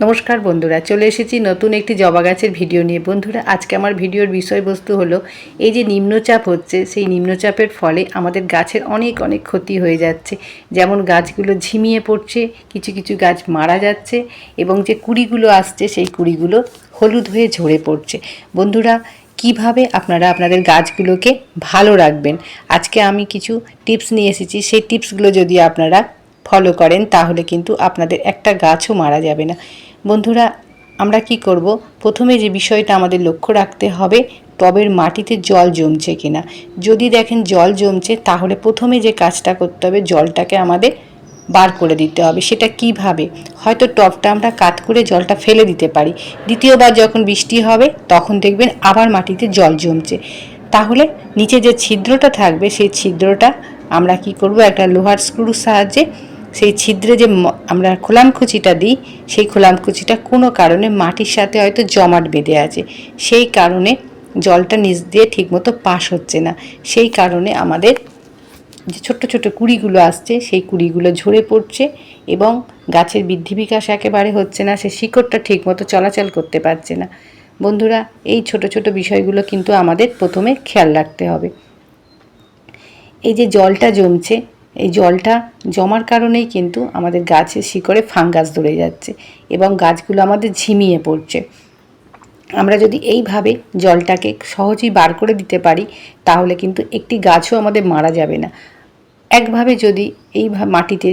নমস্কার বন্ধুরা, চলে এসেছি নতুন একটি জবা গাছের ভিডিও নিয়ে। বন্ধুরা, আজকে আমার ভিডিওর বিষয়বস্তু হলো, এই যে নিম্নচাপ হচ্ছে, সেই নিম্নচাপের ফলে আমাদের গাছের অনেক অনেক ক্ষতি হয়ে যাচ্ছে। যেমন গাছগুলো ঝিমিয়ে পড়ছে, কিছু কিছু গাছ মারা যাচ্ছে, এবং যে কুড়িগুলো আসছে, সেই কুড়িগুলো হলুদ হয়ে ঝরে পড়ছে। বন্ধুরা, কীভাবে আপনারা আপনাদের গাছগুলোকে ভালো রাখবেন? আজকে আমি কিছু টিপস নিয়ে এসেছি। সেই টিপসগুলো যদি আপনারা ফলো করেন, তাহলে কিন্তু আপনাদের একটা গাছও মারা যাবে না। বন্ধুরা, আমরা কি করব? প্রথমে যে বিষয়টা আমাদের লক্ষ্য রাখতে হবে, টবের মাটিতে জল জমছে কিনা। যদি দেখেন জল জমছে, তাহলে প্রথমে যে কাজটা করতে হবে, জলটাকে আমাদের বার করে দিতে হবে। সেটা কীভাবে? হয়তো টবটা আমরা কাত করে জলটা ফেলে দিতে পারি। দ্বিতীয়বার যখন বৃষ্টি হবে, তখন দেখবেন আবার মাটিতে জল জমছে। তাহলে নিচে যে ছিদ্রটা থাকবে, সেই ছিদ্রটা আমরা কি করব? একটা লোহার স্ক্রুর সাহায্যে সেই ছিদ্রে যে আমরা খোলামকুচিটা দিই, সেই খোলামকুচিটা কোনো কারণে মাটির সাথে হয়তো জমাট বেঁধে আছে। সেই কারণে জলটা নিচ দিয়ে ঠিকমতো পাস হচ্ছে না। সেই কারণে আমাদের যে ছোট্ট ছোট্ট কুড়িগুলো আসছে, সেই কুড়িগুলো ঝরে পড়ছে এবং গাছের বৃদ্ধি বিকাশ একেবারে হচ্ছে না, সে শিকড়টা ঠিকমতো চলাচল করতে পারছে না। বন্ধুরা, এই ছোট ছোট বিষয়গুলো কিন্তু আমাদের প্রথমে খেয়াল রাখতে হবে। এই যে জলটা জমছে এই জলটা জমার কারণেই কিন্তু আমাদের গাছের শিকড়ে ফাঙ্গাস ধরে যাচ্ছে এবং গাছগুলো আমাদের ঝিমিয়ে পড়ছে। আমরা যদি এইভাবে জলটাকে সহজেই বার করে দিতে পারি, তাহলে কিন্তু একটি গাছও আমাদের মারা যাবে না। একভাবে যদি এই মাটিতে,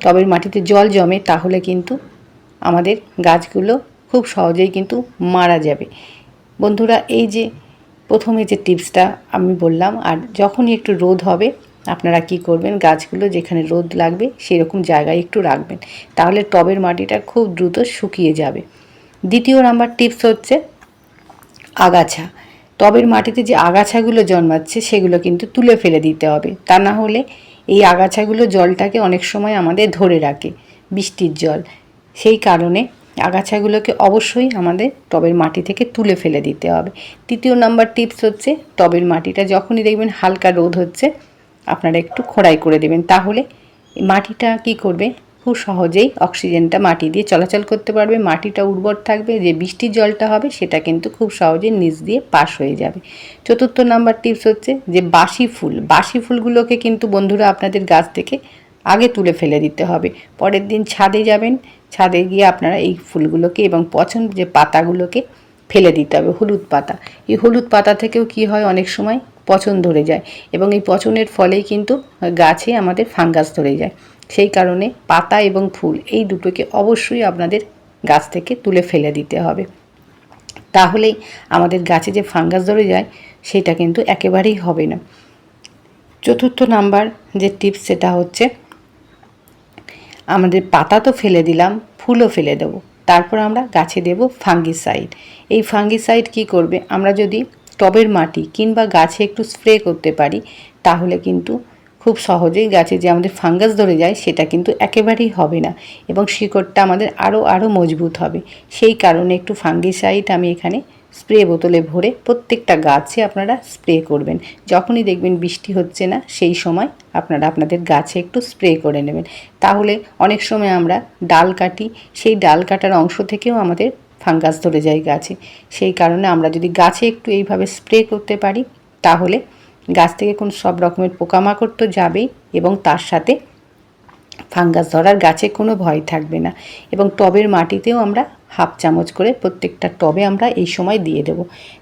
টবের মাটিতে জল জমে, তাহলে কিন্তু আমাদের গাছগুলো খুব সহজেই কিন্তু মারা যাবে। বন্ধুরা, এই যে প্রথমে যে টিপসটা আমি বললাম, আর যখনই একটু রোদ হবে আপনারা কি করবেন? গাছগুলো যেখানে রোদ লাগবে সেরকম জায়গায় একটু রাখবেন। তাহলে টবের মাটিটা খুব দ্রুত শুকিয়ে যাবে। দ্বিতীয় নাম্বার টিপস হচ্ছে আগাছা। টবের মাটিতে যে আগাছাগুলো জন্মাচ্ছে সেগুলো কিন্তু তুলে ফেলে দিতে হবে। তা না হলে এই আগাছাগুলো জলটাকে অনেক সময় আমাদের ধরে রাখে, বৃষ্টির জল। সেই কারণে আগাছাগুলোকে অবশ্যই আমাদের টবের মাটি থেকে তুলে ফেলে দিতে হবে। তৃতীয় নাম্বার টিপস হচ্ছে টবের মাটিটা যখনই দেখবেন হালকা রোদ হচ্ছে আপনারা একটু খোড়াই করে দেবেন। তাহলে মাটিটা কি করবে? খুব সহজেই অক্সিজেনটা মাটি দিয়ে চলাচল করতে পারবে। মাটিটা উর্বর থাকবে, যে বৃষ্টির জলটা হবে সেটা কিন্তু খুব সহজেই নিচ দিয়ে পাস হয়ে যাবে। চতুর্থ নাম্বার টিপস হচ্ছে যে বাসি ফুল। বাসি ফুলগুলোকে কিন্তু বন্ধুরা আপনাদের গাছ থেকে আগে তুলে ফেলে দিতে হবে। পরের দিন ছাদে যাবেন, ছাদে গিয়ে আপনারা এই ফুলগুলোকে এবং পছন্দ যে পাতাগুলোকে ফেলে দিতে হবে, হলুদ পাতা। এই হলুদ পাতা থেকেও কি হয়? অনেক সময় পচন ধরে যায় এবং এই পচনের ফলেই কিন্তু গাছে আমাদের ফাঙ্গাস ধরে যায়। সেই কারণে পাতা এবং ফুল এই দুটোকে অবশ্যই আপনাদের গাছ থেকে তুলে ফেলে দিতে হবে। তাহলেই আমাদের গাছে যে ফাঙ্গাস ধরে যায়, সেটা কিন্তু একেবারেই হবে না। চতুর্থ নাম্বার যে টিপস, সেটা হচ্ছে আমাদের পাতা তো ফেলে দিলাম, ফুলও ফেলে দেব। তারপর আমরা গাছে দেব ফাঙ্গিসাইড। এই ফাঙ্গিসাইড কি করবে? আমরা যদি টবের মাটি কিংবা গাছে একটু স্প্রে করতে পারি, তাহলে কিন্তু খুব সহজেই গাছে যে আমাদের ফাঙ্গাস ধরে যায় সেটা কিন্তু একেবারেই হবে না এবং শিকড়টা আমাদের আরও আরও মজবুত হবে। সেই কারণে একটু ফাঙ্গিসাইড আমি এখানে স্প্রে বোতলে ভরে প্রত্যেকটা গাছে আপনারা স্প্রে করবেন। যখনই দেখবেন বৃষ্টি হচ্ছে না, সেই সময় আপনারা আপনাদের গাছে একটু স্প্রে করে নেবেন। তাহলে অনেক সময় আমরা ডাল কাটি, সেই ডাল কাটার অংশ থেকেও আমাদের ফাঙ্গাস ধরে যায় গাছে। সেই কারণে আমরা যদি গাছে একটু এইভাবে স্প্রে করতে পারি, তাহলে গাছ থেকে কোন সব রকমের পোকামাকড় তো যাবেই এবং তার সাথে ফাঙ্গাস ধরার গাছে কোনো ভয় থাকবে না। এবং টবের মাটিতেও আমরা হাফ চামচ করে প্রত্যেকটা টবে আমরা এই সময় দিয়ে দেব।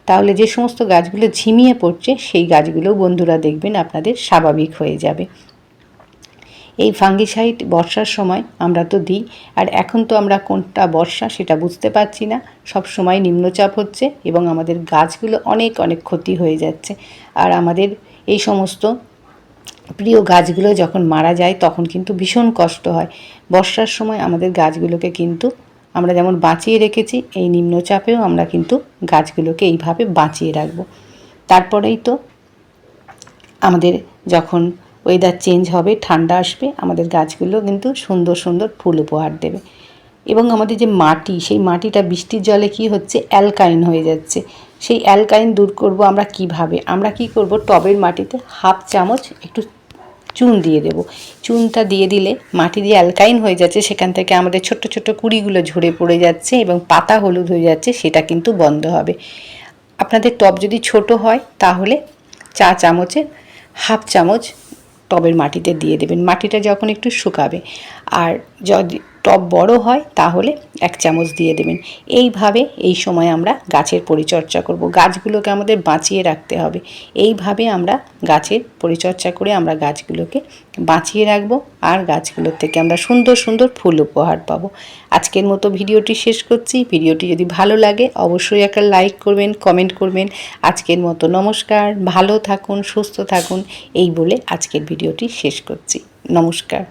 তাহলে যে সমস্ত গাছগুলো ঝিমিয়ে পড়ছে, সেই গাছগুলোও বন্ধুরা দেখবেন আপনাদের স্বাভাবিক হয়ে যাবে। এই ফাঙ্গিসাইড বর্ষার সময় আমরা তো দিই, আর এখন তো আমরা কোনটা বর্ষা সেটা বুঝতে পারছি না। সব সময় নিম্নচাপ হচ্ছে এবং আমাদের গাছগুলো অনেক অনেক ক্ষতি হয়ে যাচ্ছে। আর আমাদের এই সমস্ত প্রিয় গাছগুলো যখন মারা যায় তখন কিন্তু ভীষণ কষ্ট হয়। বর্ষার সময় আমাদের গাছগুলোকে কিন্তু আমরা যেমন বাঁচিয়ে রেখেছি, এই নিম্নচাপেও আমরা কিন্তু গাছগুলোকে এইভাবে বাঁচিয়ে রাখব। তারপরেই তো আমাদের যখন ওয়েদার চেঞ্জ হবে, ঠান্ডা আসবে, আমাদের গাছগুলো কিন্তু সুন্দর সুন্দর ফুল উপহার দেবে। এবং আমাদের যে মাটি, সেই মাটিটা বৃষ্টির জলে কি হচ্ছে? অ্যালকাইন হয়ে যাচ্ছে। সেই অ্যালকাইন দূর করব আমরা কীভাবে? আমরা কি করব? টবের মাটিতে হাফ চামচ একটু চুন দিয়ে দেবো। চুনটা দিয়ে দিলে মাটি দিয়ে অ্যালকাইন হয়ে যাচ্ছে, সেখান থেকে আমাদের ছোট্ট ছোট্ট কুড়িগুলো ঝরে পড়ে যাচ্ছে এবং পাতা হলুদ হয়ে যাচ্ছে, সেটা কিন্তু বন্ধ হবে। আপনাদের টব যদি ছোট হয়, তাহলে চা চামচের হাফ চামচ টবের মাটিতে দিয়ে দেবেন। মাটিটা যখন একটু শুকাবে আর যদি টব বড় হয়, তাহলে এক চামচ দিয়ে দেবেন। এইভাবে এই সময় আমরা গাছের পরিচর্যা করব। গাছগুলোকে আমাদের বাঁচিয়ে রাখতে হবে। এইভাবে আমরা গাছের পরিচর্যা করে আমরা গাছগুলোকে বাঁচিয়ে রাখব আর গাছগুলোর থেকে আমরা সুন্দর সুন্দর ফুল উপহার পাবো। আজকের মতো ভিডিওটি শেষ করছি। ভিডিওটি যদি ভালো লাগে, অবশ্যই একটা লাইক করবেন, কমেন্ট করবেন। আজকের মতো নমস্কার। ভালো থাকুন, সুস্থ থাকুন। এই বলে আজকের ভিডিওটি শেষ করছি। নমস্কার।